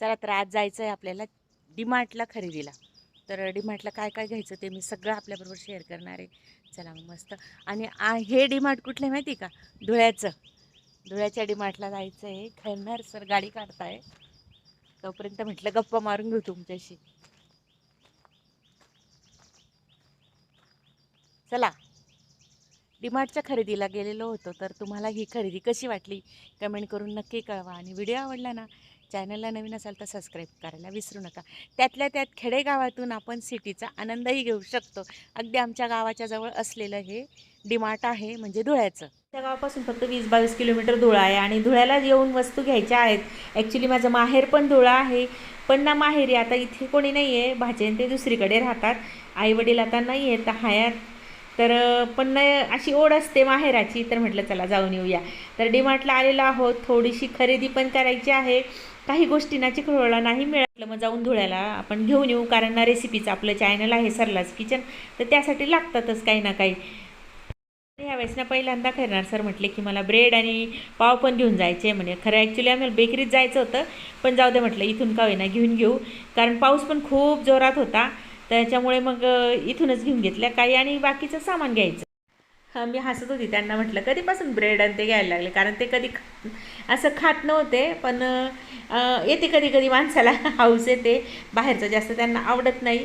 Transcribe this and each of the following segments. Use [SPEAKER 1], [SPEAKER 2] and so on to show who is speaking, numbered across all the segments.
[SPEAKER 1] चला तर आज जायचं आहे आपल्याला डीमार्टला खरेदीला. तर डीमार्टला काय काय घ्यायचं ते मी सगळं आपल्याबरोबर शेअर करणार आहे. चला मग मस्त. आणि हे डीमार्ट कुठलं आहे माहिती का? धुळ्याचं. धुळ्याच्या डीमार्टला जायचं आहे खरणार सर गाडी काढताय. तोपर्यंत म्हटलं गप्पा मारून घेऊ तुमच्याशी. चला. डीमार्टच्या खरेदीला गेलेलो होतो तर तुम्हाला ही खरेदी कशी वाटली? कमेंट करून नक्की कळवा. आणि व्हिडिओ आवडला ना चॅनलला नवीन असाल तर सबस्क्राईब करायला विसरू नका. त्यातल्या त्यात खेडेगावातून आपण सिटीचा आनंदही घेऊ शकतो. अगदी आमच्या गावाच्या जवळ असलेलं हे डिमार्ट आहे म्हणजे धुळ्याचं. त्या गावापासून फक्त वीस बावीस किलोमीटर धुळा आहे आणि धुळ्याला येऊन वस्तू घ्यायच्या आहेत. ॲक्च्युली माझं माहेर पण धुळा आहे पण ना माहेरी आता इथे कोणी नाही आहे भाचे ते दुसरीकडे राहतात. आईवडील आता नाही आहेत हयात. तर पण अशी ओढ असते माहेराची तर म्हटलं चला जाऊन येऊया. तर डीमार्टला आलेलो आहोत थोडीशी खरेदी पण करायची आहे. काही गोष्टींना चिखलोळा नाही मिळालं मग जाऊन धुळ्याला आपण घेऊन येऊ. कारण ना रेसिपीचं आपलं चॅनल आहे सरलाच किचन तर त्यासाठी लागतातच काही ना काही. यावेळेस ना पहिल्यांदा खैरनार सर म्हटले की मला ब्रेड आणि पाव पण घेऊन जायचे. म्हणे खरं ॲक्च्युली आम्हाला बेकरीत जायचं होतं. पण जाऊ दे म्हटलं इथून का होईना घेऊन घेऊ. कारण पाऊस पण खूप जोरात होता. त्याच्यामुळे मग इथूनच घेऊन घेतल्या काही आणि बाकीचं सामान घ्यायचं. हां मी हसत होती त्यांना म्हटलं कधीपासून ब्रेड आणि ते घ्यायला लागले? कारण ते कधी खा- असं खात नव्हते पण येते कधी कधी माणसाला हाऊस येते बाहेरचं जास्त त्यांना आवडत नाही.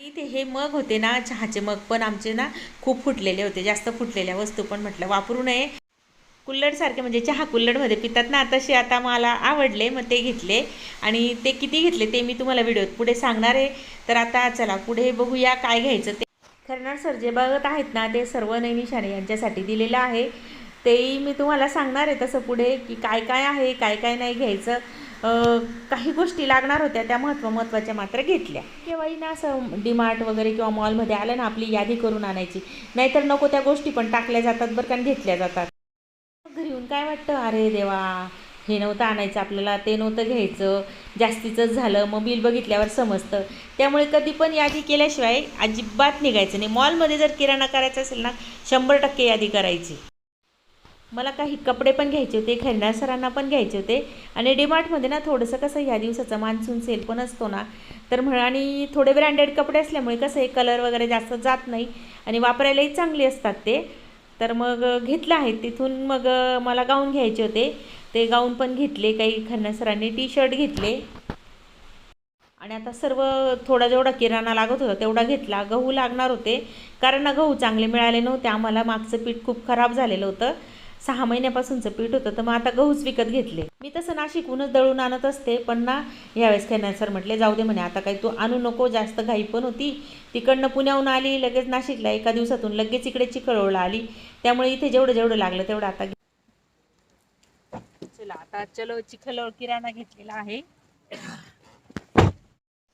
[SPEAKER 1] इथे हे मग होते ना चहाचे मग पण आमचे ना खूप फुटलेले होते जास्त फुटलेल्या वस्तू पण म्हटलं वापरू नये. कुल्लडसारखे म्हणजे चहा कुल्लडमध्ये पितात ना तसे आता मला आवडले मग ते घेतले. आणि ते किती घेतले ते मी तुम्हाला व्हिडिओत पुढे सांगणार आहे. तर आता चला पुढे बघूया काय घ्यायचं ते. खरणार सर जे बघत आहेत ना ते सर्व नैनिशाने यांच्यासाठी दिलेलं आहे. तेही मी तुम्हाला सांगणार आहे तसं पुढे की काय काय आहे काय काय नाही घ्यायचं. काही गोष्टी लागणार होत्या त्या महत्त्व महत्त्वाच्या मात्र घेतल्या. केव्हाही ना असं डीमार्ट वगैरे किंवा मॉलमध्ये आलं ना आपली यादी करून आणायची. नाहीतर नको त्या गोष्टी पण टाकल्या जातात बरं का आणि घेतल्या जातात. घरी येऊन काय वाटतं? अरे देवा! हे नव्हतं आणायचं आपल्याला ते नव्हतं घ्यायचं जास्तीचंच झालं मग बिल बघितल्यावर समजतं. त्यामुळे कधी पण यादी केल्याशिवाय अजिबात निघायचं नाही. मॉलमध्ये जर किराणा करायचा असेल ना शंभर टक्के यादी करायची. मला काही कपडे पण घ्यायचे होते खरणा सरांना पण घ्यायचे होते. आणि डीमार्टमध्ये ना थोडंसं कसं ह्या दिवसाचा मान्सून सेल पण असतो ना तर म्हण आणि थोडे ब्रँडेड कपडे असल्यामुळे कसं आहे कलर वगैरे जास्त जात नाही आणि वापरायलाही चांगले असतात ते. तर मग घेतलं आहे तिथून मग मला गाऊन घ्यायचे होते. ते गाऊन पण घेतले काही खन्ना सरांनी टी शर्ट घेतले. आणि आता सर्व थोडा जेवढा किराणा लागत होता तेवढा घेतला. गहू लागणार होते. कारण ना गहू चांगले मिळाले नव्हते. आम्हाला मागचं पीठ खूप खराब झालेलं होतं. सहा महिन्यापासूनचं पीठ होतं. तर मग आता गहूच विकत घेतले. मी तसं नाशिकहूनच दळून आणत असते. पण ना यावेळेस खैना सर म्हटले जाऊ दे म्हणे आता काही तू आणू नको. जास्त घाई पण होती. तिकडनं पुण्याहून आली लगेच नाशिकला एका दिवसातून लगेच इकडे चिकळवळ आली. त्यामुळे इथे जेवढं जेवढं लागलं तेवढं आता चला आता चलो चिखलोळ किराणा घेतलेला आहे.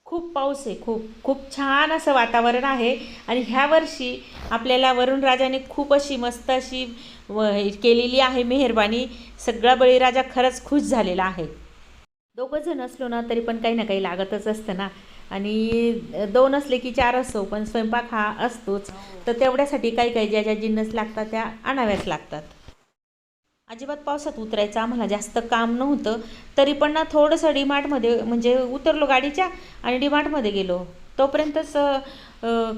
[SPEAKER 1] खूप पाऊस आहे खूप खूप छान असं वातावरण आहे. आणि ह्या वर्षी आपल्याला वरुण राजाने खूप अशी मस्त अशी केलेली आहे मेहरबानी. सगळा बळीराजा खरंच खुश झालेला आहे. दोघं जण असलो ना तरी पण काही ना काही लागतच असतं ना. आणि दोन असले की चार असो पण स्वयंपाक हा असतोच. तर तेवढ्यासाठी काही काही ज्या ज्या जिन्नस लागतात त्या आणाव्याच लागतात. अजिबात पावसात उतरायचं आम्हाला जास्त काम नव्हतं. तरी पण ना थोडंसं डीमार्टमध्ये म्हणजे उतरलो गाडीच्या आणि डीमार्टमध्ये गेलो. तोपर्यंतच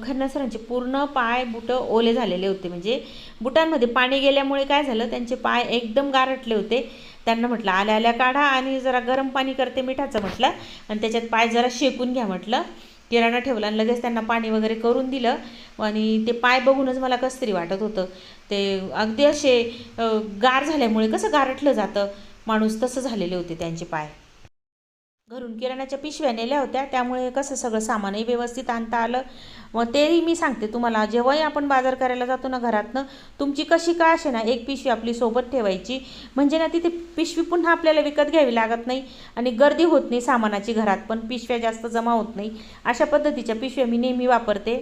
[SPEAKER 1] खन्ना सरांचे पूर्ण पाय बुटं ओले झालेले होते. म्हणजे बुटांमध्ये पाणी गेल्यामुळे काय झालं त्यांचे पाय एकदम गारटले होते. त्यांना म्हटलं आल्या आल्या काढा आणि जरा गरम पाणी करते मिठाचं म्हटलं. आणि त्याच्यात पाय जरा शेकून घ्या म्हटलं. किराणा ठेवला आणि लगेच त्यांना पाणी वगैरे करून दिलं. आणि ते पाय बघूनच मला कसं तरी वाटत होतं. ते अगदी असे गार झाल्यामुळे कसं गारटलं जातं. माणूस तसं झालेले होते त्यांचे पाय. घरून किराण्याच्या पिशव्या नेल्या होत्या. त्यामुळे कसं सगळं सामानही व्यवस्थित आणता आलं. मग तेही मी सांगते तुम्हाला जेव्हाही आपण बाजार करायला जातो ना घरातनं तुमची कशी का असे ना एक पिशवी आपली सोबत ठेवायची. म्हणजे ना तिथे पिशवी पुन्हा आपल्याला विकत घ्यावी लागत नाही आणि गर्दी होत नाही सामानाची घरात पण पिशव्या जास्त जमा होत नाही. अशा पद्धतीच्या पिशव्या मी नेहमी वापरते.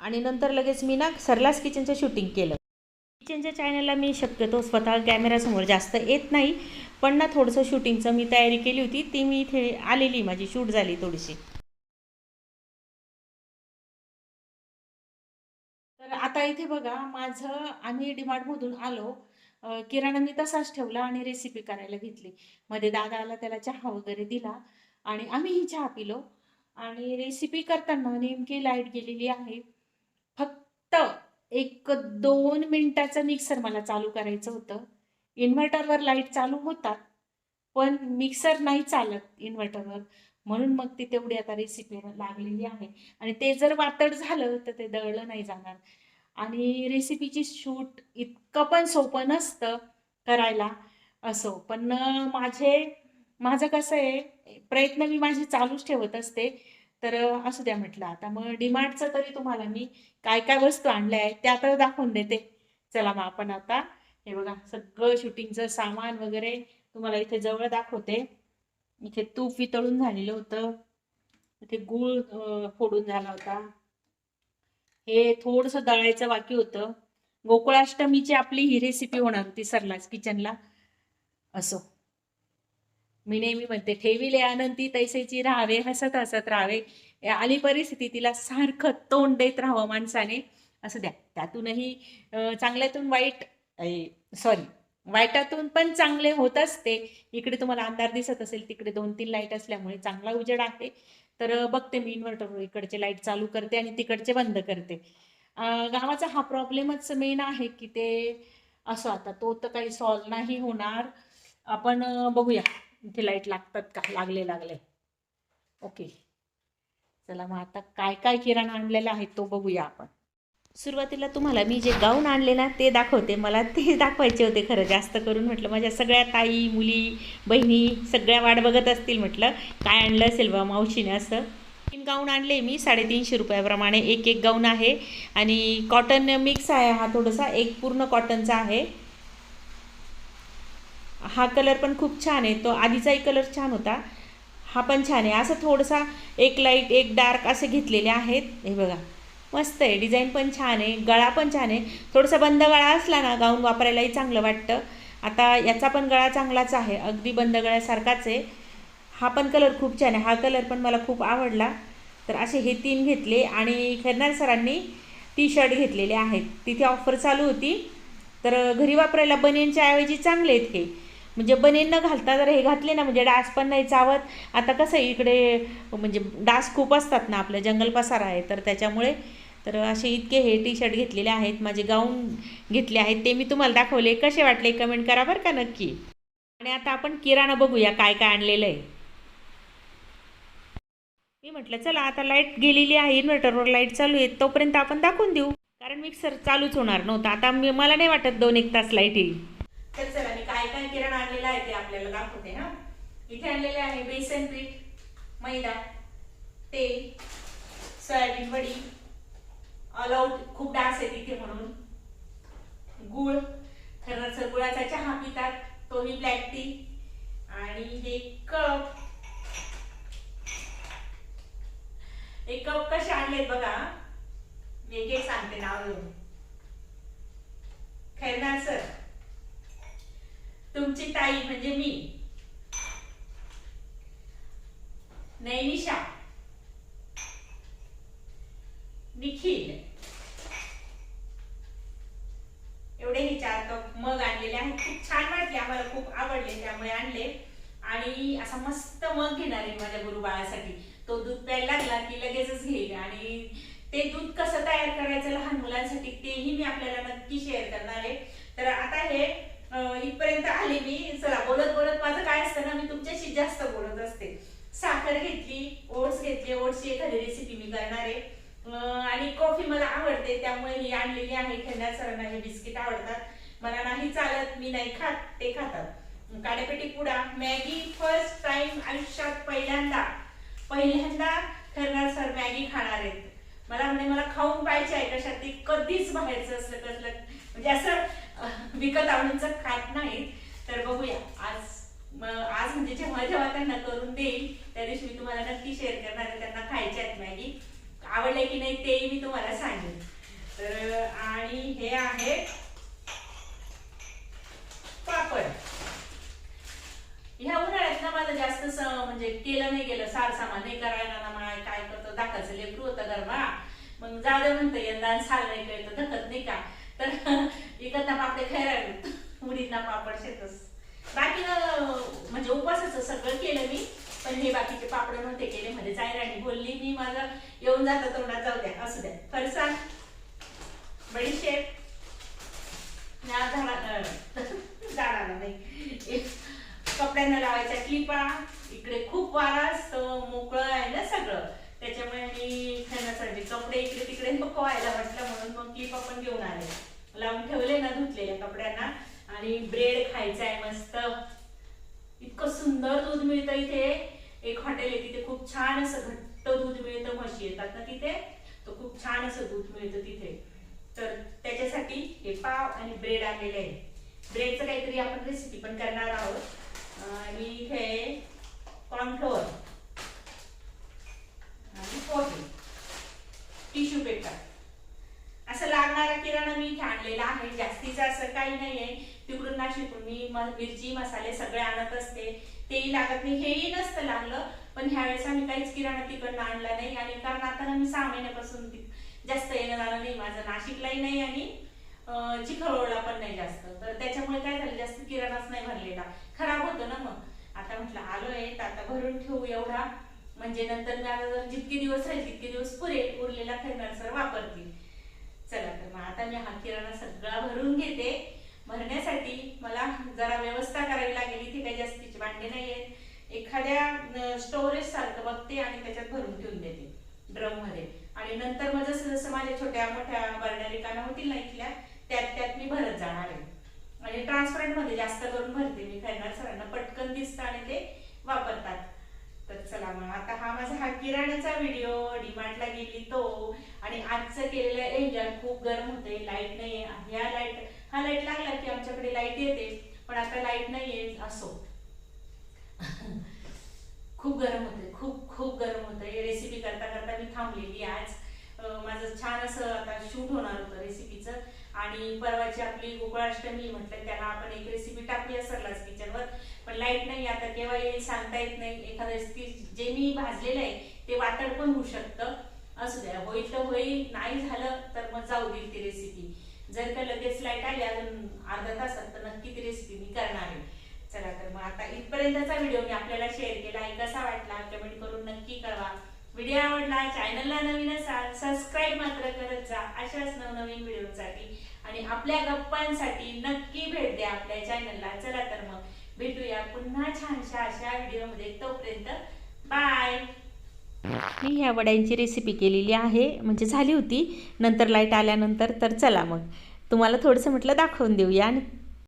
[SPEAKER 1] आणि नंतर लगेच मी ना सरलास किचनचं शूटिंग केलं. किचनच्या चॅनलला मी शक्यतो स्वतः कॅमेरासमोर जास्त येत नाही. पण ना थोडंसं शूटिंगचं मी तयारी केली होती ती मी इथे आलेली माझी शूट झाली थोडीशी. तर आता इथे बघा माझं आम्ही डीमार्टमधून आलो. किराणा मी तसाच ठेवला आणि रेसिपी करायला घेतली. मध्ये दादाला त्याला चहा वगैरे दिला आणि आम्हीही चहा पिलो. आणि रेसिपी करताना नेमकी लाइट गेलेली आहे. फक्त एक दोन मिनिटाचं मिक्सर मला चालू करायचं होतं. इन्व्हर्टरवर लाइट चालू होतात पण मिक्सर नाही चालत इन्व्हर्टरवर म्हणून मग ती तेवढी आता रेसिपी लागलेली आहे. आणि ते जर वातड झालं तर ते दळलं नाही जाणार. आणि रेसिपीची शूट इतकं पण सोपं नसतं करायला असो. पण माझे माझं कसं आहे प्रयत्न मी माझे चालूच ठेवत असते. तर असू द्या म्हटलं आता. मग डिमार्टचं तरी तुम्हाला मी काय काय वस्तू आणल्या आहेत त्या तर दाखवून देते. चला मग आपण आता हे बघा सगळं शूटिंगचं सामान वगैरे तुम्हाला इथे जवळ दाखवते. इथे तूप वितळून झालेलं होतं. इथे गूळ फोडून झाला होता. हे थोडंसं दळायचं बाकी होतं. गोकुळाष्टमीची आपली ही रेसिपी होणार होती सरलाच किचनला असो. मी नेहमी म्हणते ठेविले आनंदी तैसेची राहावे हसत हसत राहावे. आली परिस्थिती तिला सारखं तोंड देत राहावं माणसाने. असं द्या. त्यातूनही चांगल्यातून वाईट सॉरी वाईटातून पण चांगले होत असते. इकडे तुम्हाला अंधार दिसत असेल तिकडे दोन तीन लाइट असल्यामुळे चांगला उजेड आहे. तर बघते मी इन्व्हर्टरवर इकडचे लाइट चालू करते आणि तिकडचे बंद करते. गावाचा हा प्रॉब्लेमच मेन आहे की ते असं आता तो तर काही सॉल्व नाही होणार. आपण बघूया. इथे लाइट लागतात का? लागले लागले. ओके. चला मग आता काय काय किराणा आणलेला आहे तो बघूया आपण. सुरुवातीला तुम्हाला मी जे गाऊन आणले ना ते दाखवते. मला ते दाखवायचे होते खरं जास्त करून म्हटलं. माझ्या सगळ्या ताई मुली बहिणी सगळ्या वाट बघत असतील म्हटलं. काय आणलं असेल बा मावशीने असं. तीन गाऊन आणले मी साडेतीनशे रुपयाप्रमाणे एक एक गाऊन आहे. आणि कॉटन मिक्स आहे हा थोडासा. एक पूर्ण कॉटनचा आहे. हा कलर पण खूप छान आहे. तो आधीचाही कलर छान होता. हा पण छान आहे. असं थोडंसा एक लाइट एक डार्क असे घेतलेले आहेत. हे बघा. मस्त आहे. डिझाईन पण छान आहे. गळा पण छान आहे. थोडासा बंद गळा असला ना गाऊन वापरायलाही चांगलं वाटतं. आता याचा पण गळा चांगलाच आहे. अगदी बंद गळ्यासारखाच आहे. हा पण कलर खूप छान आहे. हा कलर पण मला खूप आवडला. तर असे हे तीन घेतले आणि खैरनार सरांनी टी शर्ट घेतलेले आहेत. तिथे ऑफर चालू होती. तर घरी वापरायला बनियनच्या ऐवजी चांगले आहेत हे. म्हणजे बनेन न घालता जर हे घातले ना म्हणजे डास पण नाही चावत. आता कसं आहे इकडे म्हणजे डास खूप असतात ना आपलं जंगल पसार आहे तर त्याच्यामुळे तर असे इतके हे टी शर्ट घेतलेले आहेत माझे गाऊन घेतले आहेत ते मी तुम्हाला दाखवले. कसे वाटले कमेंट करा बरं का नक्की. आणि आता आपण किराणा बघूया काय काय आणलेलं आहे. मी म्हटलं चला आता लाइट गेलेली आहे इन्व्हर्टरवर लाइट चालू आहे तोपर्यंत आपण दाखवून देऊ. कारण मिक्सर चालूच होणार नव्हता. आता मी मला नाही वाटत दोन एक तास लाइट येईल. तर चला मी काय काय किराणा आणलेला आहे ते आपल्याला दाखवते हा? इथे आणलेले आहे बेसन पीठ मैदा तेल सोयाबीन वडी ऑलआउट खूप डास आहे तिथे म्हणून. गुळ खरंच गुळाचा चहा पितात तोही ब्लॅक टी आणि हे कप. हे कप कसे आणलेत बघा मी एक सांगते नाव घेऊन. खैरनार सर तुमची ताई म्हणजे मी. नैनिशा निखिल एवढे हे चार कप मग आणलेले आहेत खूप छान वाटले आम्हाला खूप आवडले त्यामुळे आणले आणि असा मस्त मग घेणार आहे माझ्या गुरु बाळासाठी तो दूध प्यायला लागला की लगेचच घेईल आणि ते दूध कसं तयार करायचं लहान मुलांसाठी तेही मी आपल्याला नक्की शेअर करणार आहे. तर आता हे इथपर्यंत आले मी. चला बोलत बोलत माझं काय असतं ना मी तुमच्याशी जास्त बोलत असते. साखर घेतली ओट्स घेतले. ओट्सची एखादी रेसिपी मी करणार आहे. आणि कॉफी मला आवडते त्यामुळे ही आणलेली आहे. खेळण्यात सरांना हे बिस्किट आवडतात. मला नाही चालत मी नाही खात ते खातात. काडेपेटी पुडा मॅगी फर्स्ट टाइम आयुष्यात पहिल्यांदा. पहिल्यांदा खरणार सर मॅगी खाणार आहेत. मला म्हणे मला खाऊन पाहिजे आहे कशात? कधीच बाहेरचं असलं कसलं म्हणजे असं विकत आणूनच खात नाही तर बघूया. आज आज म्हणजे जेव्हा जेव्हा त्यांना करून देईल त्या दिवशी मी तुम्हाला नक्की शेअर करणार आहे. त्यांना खायचे आहेत मॅगी. आवडले की नाही तेही मी तुम्हाला सांगेन. तर आणि हे आहे पापड. ह्या उन्हाळ्यात ना माझं जास्त स- म्हणजे केलं नाही गेलं. सार सामान नाही करायला ना माय काय लेकरू होतं गरबा मग जाऊ दे म्हणतं यंदा साल नाही तर धकत नाही का? तर इकडनं पापडे खायला मुलींना पापड शेतस. बाकी म्हणजे उपवासाचं सगळं केलं मी. पण हे बाकीचे पापड नव्हते केले. म्हणजे जायराणी बोलली मी माझं. येऊन जाता तोंडात जाऊ द्या. असू द्या. फरसाण बडीशेप ना झाडाला नाही. कपड्यांना लावायच्या क्लिपा. इकडे खूप वारा असतो मोकळं आहे ना सगळं. त्याच्यामुळे मी खेळण्यासाठी कपडे इकडे तिकडे नको व्हायला म्हटलं म्हणून मग क्लिप आपण घेऊन आले. लावून ठेवले ना धुतलेल्या कपड्यांना आणि ब्रेड खायचा आहे मस्त. इतकं सुंदर दूध मिळतं इथे. एक हॉटेल आहे तिथे खूप छान असं घट्ट दूध मिळतं म्हशी येतात ना तिथे. तर खूप छान असं दूध मिळतं तिथे. तर त्याच्यासाठी हे पाव आणि ब्रेड आणलेले आहे. ब्रेडचं काहीतरी आपण रेसिपी पण करणार आहोत. आणि इथे कॉर्नफ्लोअर आणि पोहे. Tissue paper. असं लागणारा किराणा मी इथे आणलेला आहे. जास्तीचं असं काही नाही आहे तिकडून नाशिक मी मिरची मसाले सगळे आणत असते. तेही लागत नाही. हेही नसतं लागलं. पण ह्यावेळेस आम्ही काहीच किराणा तिकडनं आणला नाही. आणि कारण आता मी सहा महिन्यापासून जास्त येणं जाणं नाही. माझं नाशिकलाही नाही आणि चिखळवळला पण नाही जास्त. तर त्याच्यामुळे काय झालं? जास्त किराणाच नाही भरलेला. खराब होतो ना मग. आता म्हटलं आलोय. तर आता भरून ठेवू एवढा. म्हणजे नंतर मी आता जर जितके दिवस राहील तितके दिवस पुरेल उरलेला खरणार सर वापरतील. चला तर मग आता मी हा किराणा सगळा भरून घेते. भरण्यासाठी मला जरा व्यवस्था करावी लागेल इथे काही जास्तीचे भांडे नाही आहेत एखाद्या स्टोरेज सारखं बघते आणि त्याच्यात भरून ठेवून देते ड्रममध्ये आणि नंतर मग जसं जसं माझ्या छोट्या मोठ्या बरण्या रिकाम्या होतील ना इथल्या त्यात त्यात मी भरत जाणार आहे. आणि ट्रान्सपरंटमध्ये जास्त करून भरते मी करणार सरांना. पटकन दिसतं आणि ते वापरतात तर चला मग आता हा किराण्याचा व्हिडिओ डिमांडला गेली तो. आणि आजचं केलेलं इंजन खूप गरम होते लाइट नाहीये. ह्या लाइट हा लाइट लागला की आमच्याकडे लाइट येते. पण आता लाइट नाहीये. असो. खूप गरम होते खूप खूप गरम होते रेसिपी करता करता मी थांबलेली आज. माझं छान असं आता शूट होणार होतं रेसिपी आणि परवाची आपली गोकुळाष्टमी म्हटलं त्याला आपण एक रेसिपी टाकूया सरलाच किचनवर पण लाइट नाही आता केव्हा येईल सांगता येत नाही. एखाद्या जे मी भाजलेलं आहे ते वातड पण होऊ शकतं. असू द्या होईल तर होईल नाही झालं तर मग जाऊ देईल ती रेसिपी जर का लगेच लाइट आली अजून अर्धा तासात तर नक्की ती रेसिपी मी करणार आहे. चला तर मग आता इथपर्यंतचा व्हिडिओ मी आपल्याला शेअर केला. आहे कसा वाटला? कमेंट करून नक्की व्हिडिओ आवडला चॅनलला नवीन असाल सबस्क्राईब मात्र करत जा अशाच नवनवीन व्हिडिओसाठी. आणि आपल्या गप्पांसाठी नक्की भेट द्या आपल्या चॅनलला चला तर मग भेटूया पुन्हा छानशा अशा व्हिडिओमध्ये. तोपर्यंत बाय मी ह्या वड्यांची रेसिपी केलेली आहे. म्हणजे झाली होती. नंतर लाइट आल्यानंतर तर चला मग. तुम्हाला थोडंसं म्हटलं दाखवून देऊया. आणि